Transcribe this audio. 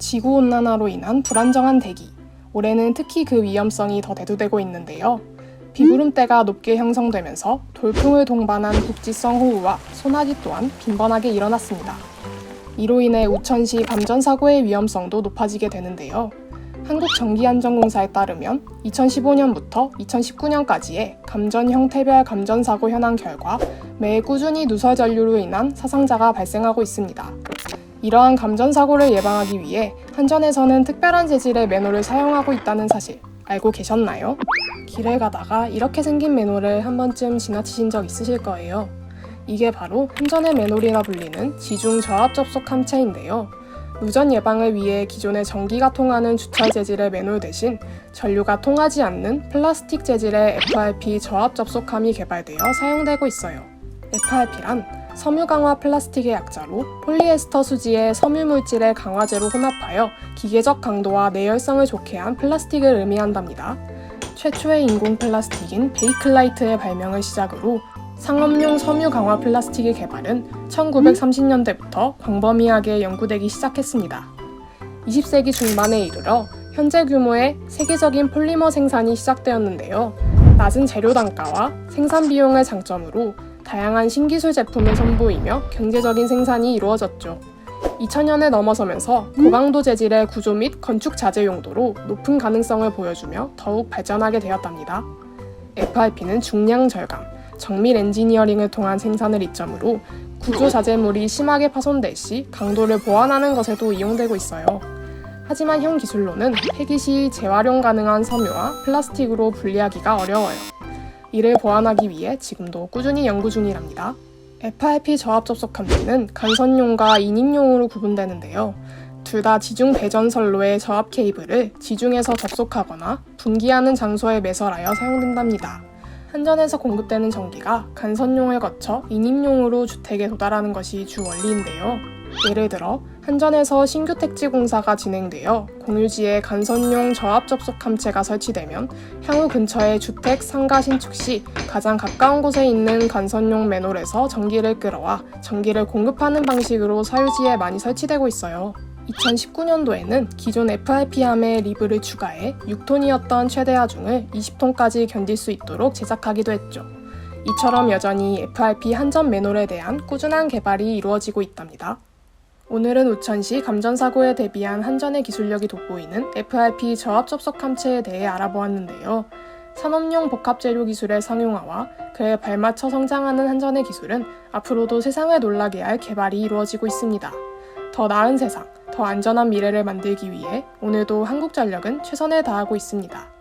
지구온난화로 인한 불안정한 대기. 올해는 특히 그 위험성이 더 대두되고 있는데요. 비구름대가 높게 형성되면서 돌풍을 동반한 국지성 호우와 소나기 또한 빈번하게 일어났습니다. 이로 인해 우천시 감전사고의 위험성도 높아지게 되는데요. 한국전기안전공사에 따르면 2015년부터 2019년까지의 감전 형태별 감전사고 현황 결과 매해 꾸준히 누설 전류로 인한 사상자가 발생하고 있습니다. 이러한 감전사고를 예방하기 위해 한전에서는 특별한 재질의 매너를 사용하고 있다는 사실 알고 계셨나요? 길을 가다가 이렇게 생긴 매너를 한 번쯤 지나치신 적 있으실 거예요. 이게 바로 한전의 매놀이라 불리는 지중 저압 접속 함체인데요. 누전 예방을 위해 기존의 전기가 통하는 주철 재질의 매놀 대신 전류가 통하지 않는 플라스틱 재질의 FRP 저압 접속함이 개발되어 사용되고 있어요. FRP란 섬유 강화 플라스틱의 약자로 폴리에스터 수지의 섬유 물질의 강화제로 혼합하여 기계적 강도와 내열성을 좋게 한 플라스틱을 의미한답니다. 최초의 인공 플라스틱인 베이클라이트의 발명을 시작으로 상업용 섬유 강화 플라스틱의 개발은 1930년대부터 광범위하게 연구되기 시작했습니다. 20세기 중반에 이르러 현재 규모의 세계적인 폴리머 생산이 시작되었는데요. 낮은 재료 단가와 생산 비용을 장점으로 다양한 신기술 제품을 선보이며 경제적인 생산이 이루어졌죠. 2000년에 넘어서면서 고강도 재질의 구조 및 건축 자재 용도로 높은 가능성을 보여주며 더욱 발전하게 되었답니다. FRP는 중량 절감, 정밀 엔지니어링을 통한 생산을 이점으로 구조 자재물이 심하게 파손될 시 강도를 보완하는 것에도 이용되고 있어요. 하지만 현 기술로는 폐기 시 재활용 가능한 섬유와 플라스틱으로 분리하기가 어려워요. 이를 보완하기 위해 지금도 꾸준히 연구 중이랍니다. FRP 저압 접속 함재는 간선용과 인입용으로 구분되는데요. 둘 다 지중 배전선로의 저압 케이블을 지중에서 접속하거나 분기하는 장소에 매설하여 사용된답니다. 한전에서 공급되는 전기가 간선용을 거쳐 인입용으로 주택에 도달하는 것이 주 원리인데요. 예를 들어 한전에서 신규 택지 공사가 진행되어 공유지에 간선용 저압 접속 함체가 설치되면 향후 근처의 주택 상가 신축 시 가장 가까운 곳에 있는 간선용 맨홀에서 전기를 끌어와 전기를 공급하는 방식으로 사유지에 많이 설치되고 있어요. 2019년도에는 기존 FRP함에 리브를 추가해 6톤이었던 최대 하중을 20톤까지 견딜 수 있도록 제작하기도 했죠. 이처럼 여전히 FRP 한전 맨홀에 대한 꾸준한 개발이 이루어지고 있답니다. 오늘은 우천시 감전사고에 대비한 한전의 기술력이 돋보이는 FRP 저압 접속 함체에 대해 알아보았는데요. 산업용 복합재료 기술의 상용화와 그에 발맞춰 성장하는 한전의 기술은 앞으로도 세상을 놀라게 할 개발이 이루어지고 있습니다. 더 나은 세상, 더 안전한 미래를 만들기 위해 오늘도 한국전력은 최선을 다하고 있습니다.